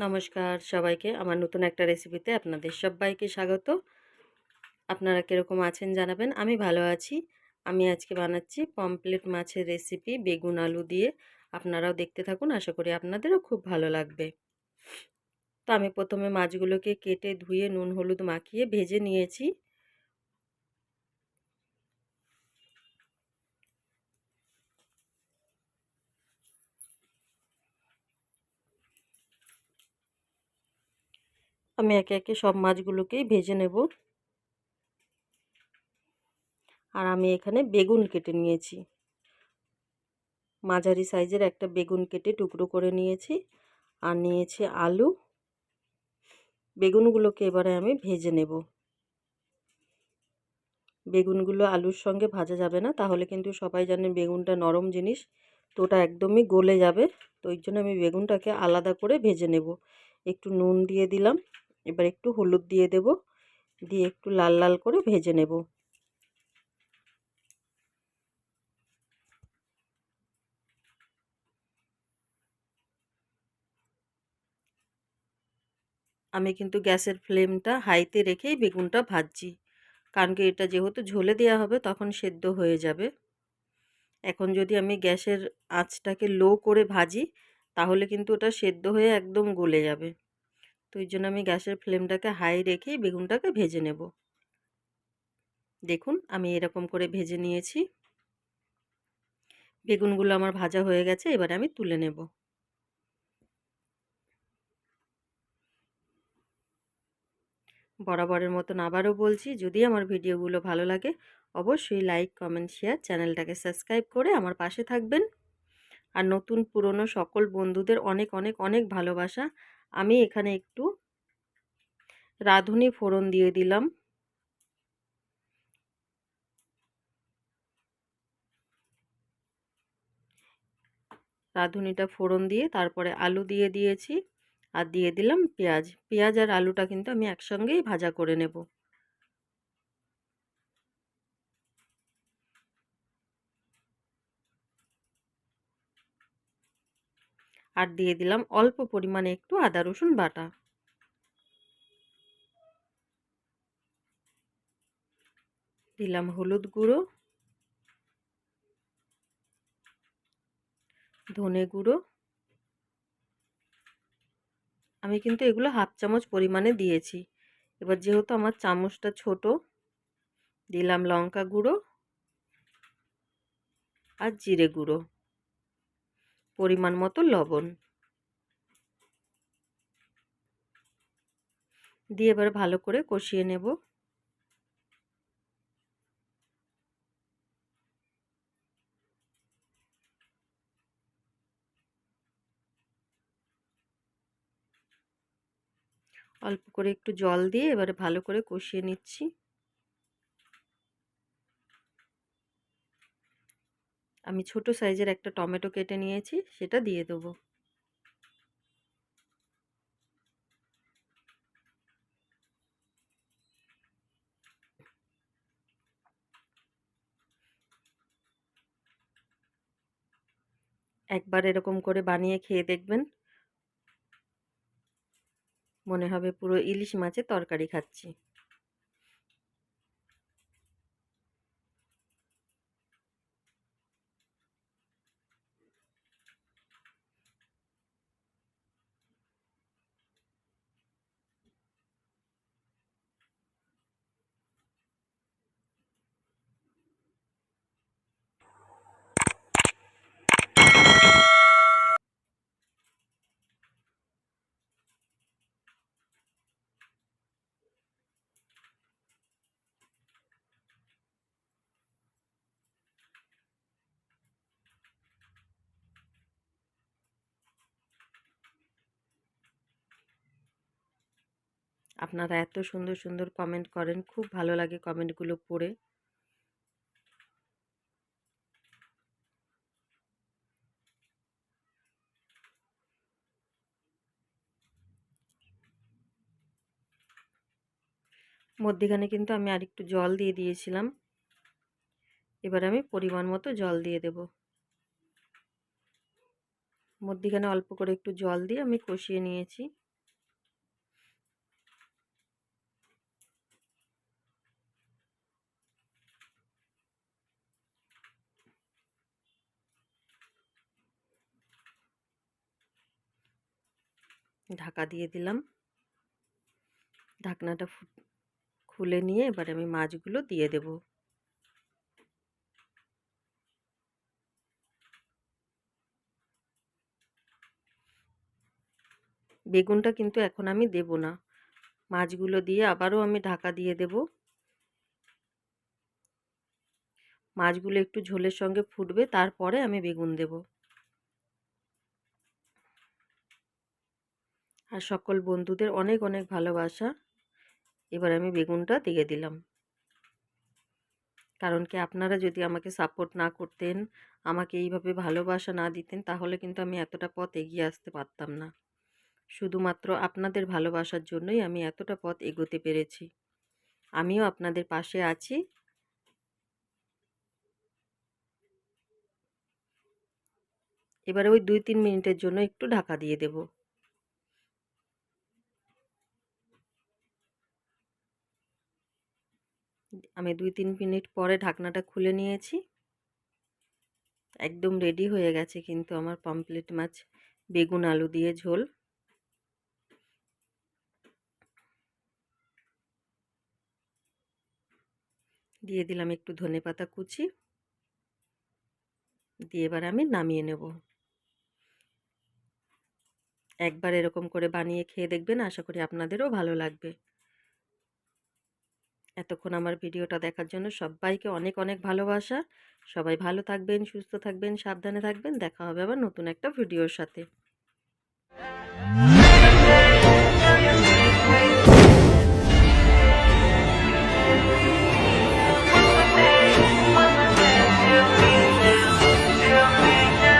নমস্কার সবাইকে। আমার নতুন একটা রেসিপিতে আপনাদের সবাইকে স্বাগত। আপনারা কীরকম আছেন জানাবেন? আমি ভালো আছি। আমি আজকে বানাচ্ছি পমপ্লেট মাছের রেসিপি বেগুন আলু দিয়ে। আপনারাও দেখতে থাকুন, আশা করি আপনাদেরও খুব ভালো লাগবে। তো আমি প্রথমে মাছগুলোকে কেটে ধুয়ে নুন, হলুদ মাখিয়ে ভেজে নিয়েছি। আমি একে একে সব মাছগুলোকেই ভেজে নেব। আর আমি এখানে বেগুন কেটে নিয়েছি। মাঝারি সাইজের একটা বেগুন কেটে টুকরো করে নিয়েছি আর নিয়েছি আলু। বেগুনগুলোকে এবারে আমি ভেজে নেব। বেগুনগুলো আলুর সঙ্গে ভাজা যাবে না, তাহলে কিন্তু সবাই জানে বেগুনটা নরম জিনিস, তো ওটা একদমই গলে যাবে। তো ওই জন্য আমি বেগুনটাকে আলাদা করে ভেজে নেব। একটু নুন দিয়ে দিলাম। এবার একটু হলুদ দিয়ে দেব, দিয়ে একটু লাল লাল করে ভেজে নেব। আমি কিন্তু গ্যাসের ফ্লেমটা হাইতে রেখেই বেগুনটা ভাজছি, কারণ কি এটা যেহেতু ঝোলে দেওয়া হবে তখন সেদ্ধ হয়ে যাবে। এখন যদি আমি গ্যাসের আঁচটাকে লো করে ভাজি, তাহলে কিন্তু ওটা সেদ্ধ হয়ে একদম গলে যাবে। তো এই জন্য আমি গ্যাসের ফ্লেমটাকে হাই রেখেই বেগুনটাকে ভেজে নেব। দেখুন, আমি এরকম করে ভেজে নিয়েছি। বেগুনগুলো আমার ভাজা হয়ে গেছে, এবারে আমি তুলে নেব। বরাবরের মতন আবারও বলছি, যদি আমার ভিডিওগুলো ভালো লাগে, অবশ্যই লাইক, কমেন্ট, শেয়ার, চ্যানেলটাকে সাবস্ক্রাইব করে আমার পাশে থাকবেন। আর নতুন পুরনো সকল বন্ধুদের অনেক অনেক অনেক ভালোবাসা আমি এখানে একটু রাঁধুনি ফোড়ন দিয়ে দিলাম। রাঁধুনিটা ফোড়ন দিয়ে তারপরে আলু দিয়ে দিয়েছি আর দিয়ে দিলাম পেঁয়াজ। পেঁয়াজ আর আলুটা কিন্তু আমি একসঙ্গেই ভাজা করে নেব। আর দিয়ে দিলাম অল্প পরিমাণে একটু আদা, রসুন বাটা। দিলাম হলুদ গুঁড়ো। ধনে গুঁড়ো। আমি কিন্তু এগুলো হাফ চামচ পরিমাণে দিয়েছি। এবার যেহেতু আমার চামচটা ছোট, দিলাম লঙ্কা গুঁড়ো আর জিরে গুঁড়ো। পরিমাণ মতো লবণ। দিয়ে এবার ভালো করে কষিয়ে নেব। অল্প করে একটু জল দিয়ে এবারে ভালো করে কষিয়ে নিচ্ছি। আমি ছোট সাইজের একটা টমেটো কেটে নিয়েছি, সেটা দিয়ে দেবো। একবার এরকম করে বানিয়ে খেয়ে দেখবেন। মনে হবে পুরো ইলিশ মাছের তরকারি খাচ্ছি। আপনারা এত সুন্দর সুন্দর কমেন্ট করেন। খুব ভালো লাগে কমেন্টগুলো পড়ে। মধ্যেখানে কিন্তু আমি আরেকটু জল দিয়ে দিয়েছিলাম। এবার আমি পরিমাণ মতো জল দিয়ে দেব। মধ্যেখানে অল্প করে একটু জল দিয়ে আমি কষিয়ে নিয়েছি। ঢাকা দিয়ে দিলাম। ঢাকনাটা খুলে নিয়ে এবার আমি মাছগুলো দিয়ে দেব। বেগুনটা কিন্তু এখন আমি দেব না। মাছগুলো দিয়ে আবারও আমি ঢাকা দিয়ে দেব। মাছগুলো একটু ঝোলের সঙ্গে ফুটবে, তারপরে আমি বেগুন দেব। আর সকল বন্ধুদের অনেক অনেক ভালোবাসা। এবার আমি বেগুনটা দিয়ে দিলাম। কারণ কি আপনারা যদি আমাকে সাপোর্ট না করতেন, আমাকে এইভাবে ভালোবাসা না দিতেন, তাহলে কিন্তু আমি এতটা পথ এগিয়ে আসতে পারতাম না। শুধুমাত্র আপনাদের ভালোবাসার জন্যই আমি এতটা পথ এগোতে পেরেছি। আমিও আপনাদের পাশে আছি। এবারে ওই দুই, তিন মিনিটের জন্য একটু ঢাকা দিয়ে দেব। আমি দুই তিন মিনিট পরে ঢাকনাটা খুলে নিয়েছি। একদম রেডি হয়ে গেছে কিন্তু আমার পমপ্লেট মাছ বেগুন, আলু দিয়ে ঝোল। দিয়ে দিলাম একটু ধনে পাতা কুচি। দিয়ে এবার আমি নামিয়ে নেব। একবার এরকম করে বানিয়ে খেয়ে দেখবেন, আশা করি আপনাদেরও ভালো লাগবে। এতক্ষণ আমার ভিডিওটা দেখার জন্য সবাইকে অনেক অনেক ভালোবাসা। সবাই ভালো থাকবেন, সুস্থ থাকবেন, সাবধানে থাকবেন। দেখা হবে আবার নতুন একটা ভিডিওর সাথে।